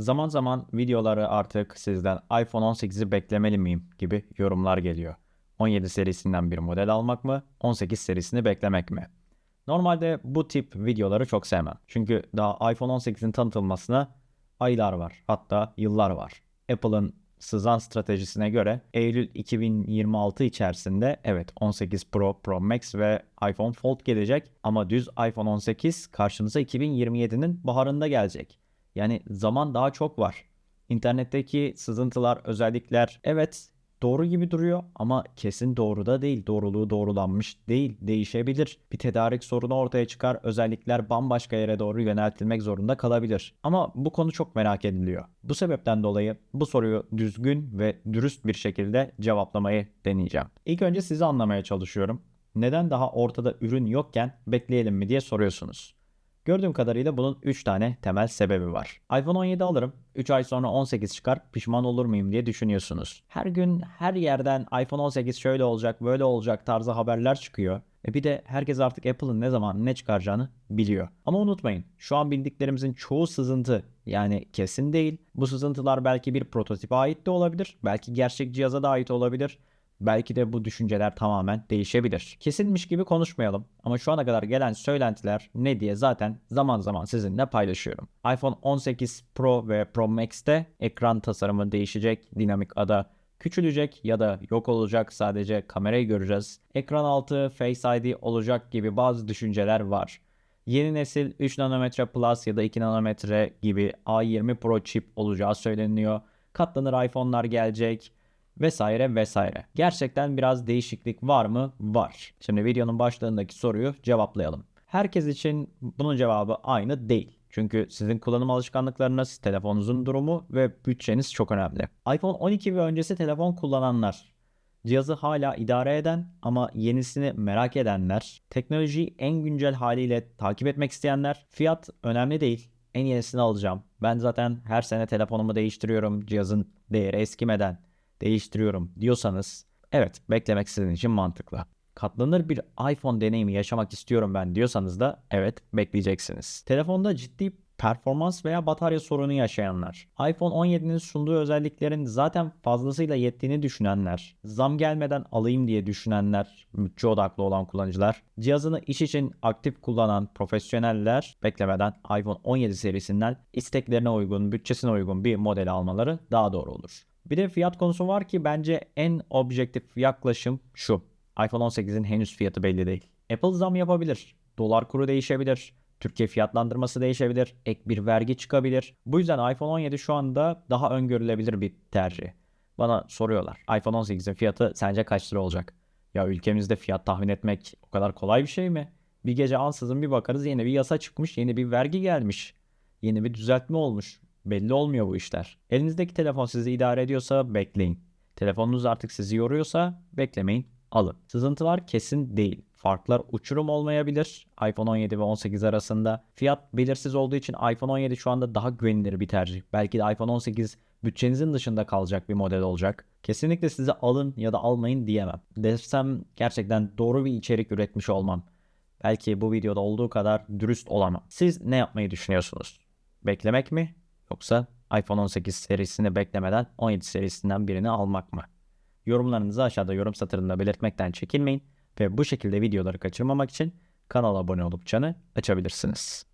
Zaman zaman videoları artık sizden iPhone 18'i beklemeli miyim gibi yorumlar geliyor. 17 serisinden bir model almak mı, 18 serisini beklemek mi? Normalde bu tip videoları çok sevmem. Çünkü daha iPhone 18'in tanıtılmasına aylar var, hatta yıllar var. Apple'ın sızan stratejisine göre Eylül 2026 içerisinde evet 18 Pro, Pro Max ve iPhone Fold gelecek ama düz iPhone 18 karşımıza 2027'nin baharında gelecek. Yani zaman daha çok var. İnternetteki sızıntılar, özellikler evet doğru gibi duruyor ama kesin doğru da değil. Doğruluğu doğrulanmış değil. Değişebilir. Bir tedarik sorunu ortaya çıkar. Özellikler bambaşka yere doğru yöneltilmek zorunda kalabilir. Ama bu konu çok merak ediliyor. Bu sebepten dolayı bu soruyu düzgün ve dürüst bir şekilde cevaplamayı deneyeceğim. İlk önce sizi anlamaya çalışıyorum. Neden daha ortada ürün yokken bekleyelim mi diye soruyorsunuz. Gördüğüm kadarıyla bunun 3 tane temel sebebi var. iPhone 17 alırım. 3 ay sonra 18 çıkar. Pişman olur muyum diye düşünüyorsunuz. Her gün her yerden iPhone 18 şöyle olacak, böyle olacak tarzı haberler çıkıyor. E bir de herkes artık Apple'ın ne zaman ne çıkaracağını biliyor. Ama unutmayın şu an bildiklerimizin çoğu sızıntı yani kesin değil. Bu sızıntılar belki bir prototipe ait de olabilir. Belki gerçek cihaza da ait olabilir. Belki de bu düşünceler tamamen değişebilir. Kesilmiş gibi konuşmayalım ama şu ana kadar gelen söylentiler ne diye zaten zaman zaman sizinle paylaşıyorum. iPhone 18 Pro ve Pro Max'te ekran tasarımı değişecek, dinamik ada küçülecek ya da yok olacak sadece kamerayı göreceğiz. Ekran altı Face ID olacak gibi bazı düşünceler var. Yeni nesil 3 nanometre Plus ya da 2 nanometre gibi A20 Pro chip olacağı söyleniyor. Katlanır iPhone'lar gelecek vesaire vesaire. Gerçekten biraz değişiklik var mı? Var. Şimdi videonun başlığındaki soruyu cevaplayalım. Herkes için bunun cevabı aynı değil. Çünkü sizin kullanım alışkanlıklarınız, telefonunuzun durumu ve bütçeniz çok önemli. iPhone 12 ve öncesi telefon kullananlar, cihazı hala idare eden ama yenisini merak edenler, teknolojiyi en güncel haliyle takip etmek isteyenler, fiyat önemli değil. En yenisini alacağım. Ben zaten her sene telefonumu değiştiriyorum cihazın değeri eskimeden değiştiriyorum diyorsanız evet beklemek sizin için mantıklı. Katlanır bir iPhone deneyimi yaşamak istiyorum ben diyorsanız da evet bekleyeceksiniz. Telefonda ciddi performans veya batarya sorunu yaşayanlar, iPhone 17'nin sunduğu özelliklerin zaten fazlasıyla yettiğini düşünenler, zam gelmeden alayım diye düşünenler, bütçe odaklı olan kullanıcılar, cihazını iş için aktif kullanan profesyoneller beklemeden iPhone 17 serisinden isteklerine uygun, bütçesine uygun bir model almaları daha doğru olur. Bir de fiyat konusu var ki bence en objektif yaklaşım şu. iPhone 18'in henüz fiyatı belli değil. Apple zam yapabilir. Dolar kuru değişebilir. Türkiye fiyatlandırması değişebilir. Ek bir vergi çıkabilir. Bu yüzden iPhone 17 şu anda daha öngörülebilir bir tercih. Bana soruyorlar. iPhone 18'in fiyatı sence kaç lira olacak? Ya ülkemizde fiyat tahmin etmek o kadar kolay bir şey mi? Bir gece ansızın bir bakarız yeni bir yasa çıkmış, yeni bir vergi gelmiş. Yeni bir düzeltme olmuş. Belli olmuyor bu işler. Elinizdeki telefon sizi idare ediyorsa bekleyin. Telefonunuz artık sizi yoruyorsa beklemeyin, alın. Sızıntılar kesin değil. Farklar uçurum olmayabilir. iPhone 17 ve 18 arasında. Fiyat belirsiz olduğu için iPhone 17 şu anda daha güvenilir bir tercih. Belki de iPhone 18 bütçenizin dışında kalacak bir model olacak. Kesinlikle size alın ya da almayın diyemem. Desem gerçekten doğru bir içerik üretmiş olmam. Belki bu videoda olduğu kadar dürüst olamam. Siz ne yapmayı düşünüyorsunuz? Beklemek mi Yoksa iPhone 18 serisini beklemeden 17 serisinden birini almak mı? Yorumlarınızı aşağıda yorum satırında belirtmekten çekinmeyin ve bu şekilde videoları kaçırmamak için kanala abone olup çanı açabilirsiniz.